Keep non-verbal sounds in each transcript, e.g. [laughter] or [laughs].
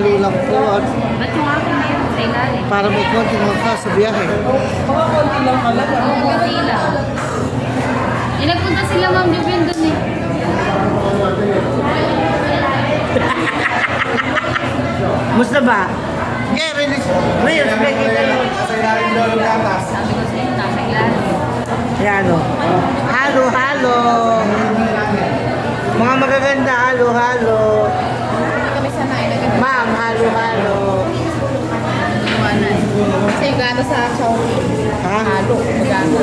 doon Ba't yung akin na yun sa ilalim? para may konting ka sa biyahe. Konti lang lang. Eh, nagpunta sila Ma'am Jubian dun eh. [laughs] Musta ba? Yeah, release. Reels, may kita yun. Sabi ko sa'yo, nasa ilalim. Yan o. Halo, halo. Mga magaganda, halo, halo. Kami sanay na ganun. Ma'am, halo, halo. Iwanan. Kasi yung gana sa Chowking. Ha? Halo. Gana.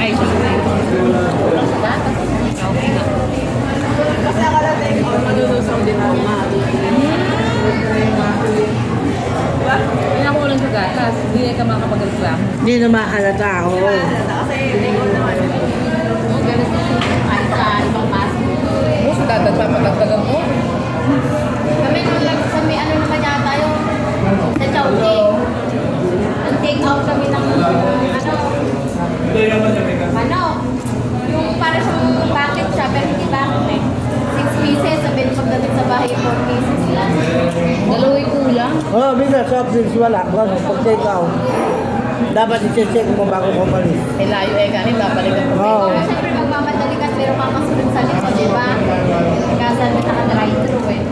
Ay, na. Malulusong din ako. Hindi ako ulang sa gatas. Hindi ka makapag-reklamo. Hindi na mahalata ako. Kasi hindi ko naman. Oh, ganun sa ay sa ibang pasok. Gusto dadagdag madagdagan mo. Kami nung lang sa may ano naman yata yung sa Chowking. Nag-take out kami ng ano. Ano? Yung para siyang packet siya pero hindi packet eh. 6 pieces, sabi nung pagdating sa bahay 4 pieces lang. Dalaway kulang. Oh, bisa soft drinks wala. Ano, pag take out. Dapat i-check mo bago ko malis. May layo eh ganit. Babalikan ko. Oo. Pero syempre magmamadali ka pero makasunod sa likod, di ba? Kaya sabi naka-drive-thru eh.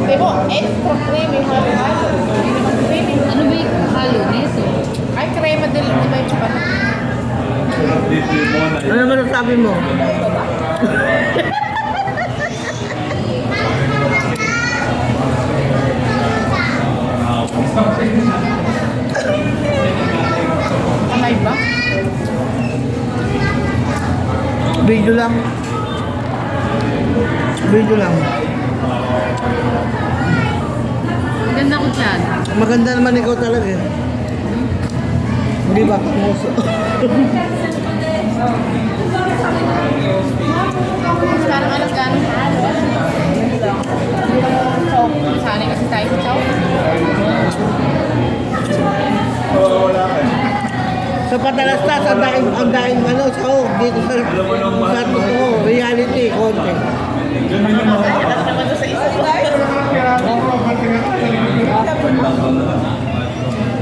Sabi mo, extra creamy halo halo. Creamy. Ano ba yung halo nito? Ay, crema din. Di ba yung tsaka? Ano naman ang sabi mo? Kamay ba? Video lang. Video lang. Ganda ko siya. Maganda naman ikaw talaga eh. Hindi ba? Muso. [laughs] Alas gano'n? Chow. Sanay kasi tayo sa chow. Sa daing, ang daing ano, sa oh, dito sa, sa totoo, reality, konti. Alas naman sa isa.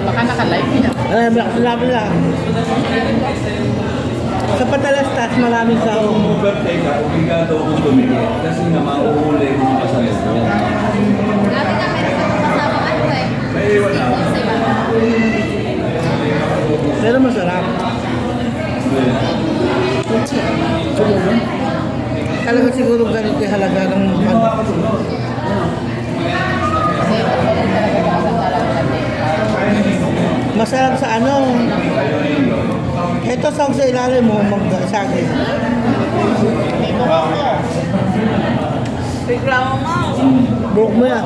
Baka naka-live niya. Eh, sinabi lang. Sa patalastas, maraming sa oh. Kung birthday ka, obligado akong tumingin kasi nga mauhuli mo ka sa. Dati na meron kami kasama ano eh. May di ba? Pero masarap. Talaga siguro ganito yung halaga ng ano. Masarap sa ano. Ito sa sa ilalim mo, mag-saging. May buhok mo. Mo. Buhok mo yan.